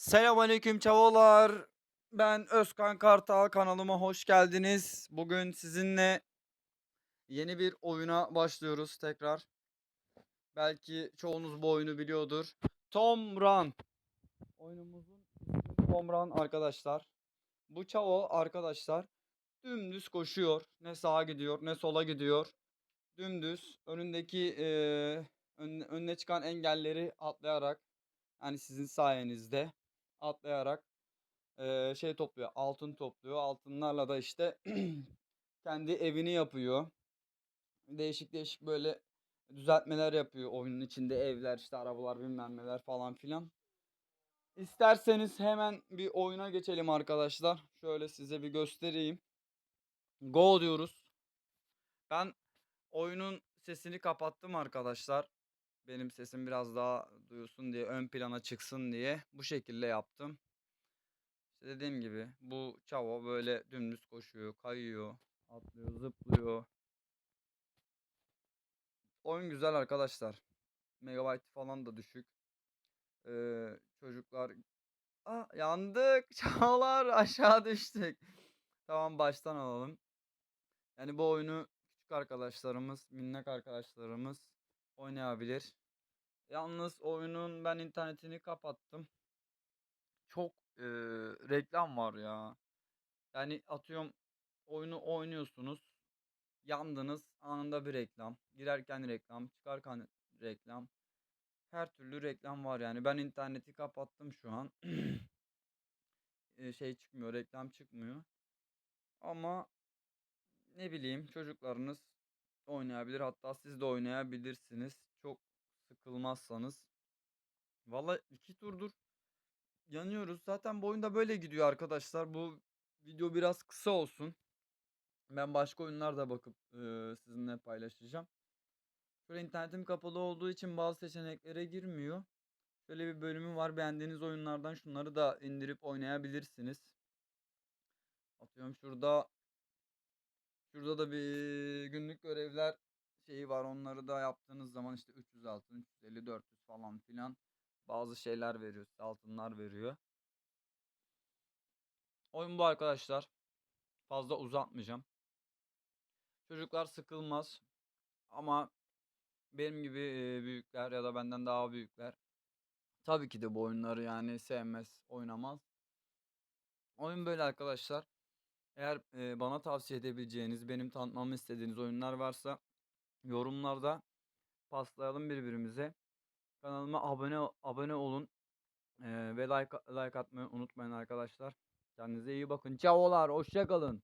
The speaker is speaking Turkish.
Selamünaleyküm çavolar. Ben Özkan Kartal kanalıma hoş geldiniz. Bugün sizinle yeni bir oyuna başlıyoruz tekrar. Belki çoğunuz bu oyunu biliyordur. Tom Run. Oyunumuzun Tom Run arkadaşlar. Bu çavo arkadaşlar dümdüz koşuyor. Ne sağa gidiyor ne sola gidiyor. Dümdüz önündeki ön- önüne çıkan engelleri atlayarak yani sizin sayenizde atlayarak eee, şey topluyor, altın topluyor. Altınlarla da işte kendi evini yapıyor. Değişik değişik böyle düzeltmeler yapıyor oyunun içinde evler işte arabalar bilmem neler falan filan. İsterseniz hemen bir oyuna geçelim arkadaşlar. Şöyle size bir göstereyim. Go diyoruz. Ben oyunun sesini kapattım arkadaşlar. Benim sesim biraz daha duyulsun diye, ön plana çıksın diye bu şekilde yaptım. İşte dediğim gibi bu çavo böyle dümdüz koşuyor, kayıyor, atlıyor, zıplıyor. Oyun güzel arkadaşlar. Megabyte falan da düşük. Ee, çocuklar Aa, yandık. Çağlar aşağı düştük. Tamam baştan alalım. Yani bu oyunu küçük arkadaşlarımız, minnak arkadaşlarımız oynayabilir. Yalnız oyunun ben internetini kapattım. Çok eee, reklam var ya. Yani atıyorum oyunu oynuyorsunuz. Yandınız anında bir reklam. Girerken reklam, çıkarken reklam. Her türlü reklam var yani. Ben interneti kapattım şu an. Eee, şey çıkmıyor, reklam çıkmıyor. Ama ne bileyim çocuklarınız oynayabilir. Hatta siz de oynayabilirsiniz. Çok sıkılmazsanız. Vallahi iki turdur yanıyoruz. Zaten bu oyunda böyle gidiyor arkadaşlar. Bu video biraz kısa olsun. Ben başka oyunlar da bakıp eee, sizinle paylaşacağım. Şöyle internetim kapalı olduğu için bazı seçeneklere girmiyor. Şöyle bir bölümü var. Beğendiğiniz oyunlardan şunları da indirip oynayabilirsiniz. Atıyorum şurada şurada da bir günlük görevler şeyi var. Onları da yaptığınız zaman işte 300 altın, 350, 400 falan filan bazı şeyler veriyor. Altınlar veriyor. Oyun bu arkadaşlar. Fazla uzatmayacağım. Çocuklar sıkılmaz. Ama benim gibi büyükler ya da benden daha büyükler tabii ki de bu oyunları yani sevmez, oynamaz. Oyun böyle arkadaşlar. Eğer e, bana tavsiye edebileceğiniz, benim tanıtmamı istediğiniz oyunlar varsa yorumlarda paslayalım birbirimize. Kanalıma abone abone olun e, ve like like atmayı unutmayın arkadaşlar. Kendinize iyi bakın. Çavolar, hoşça kalın.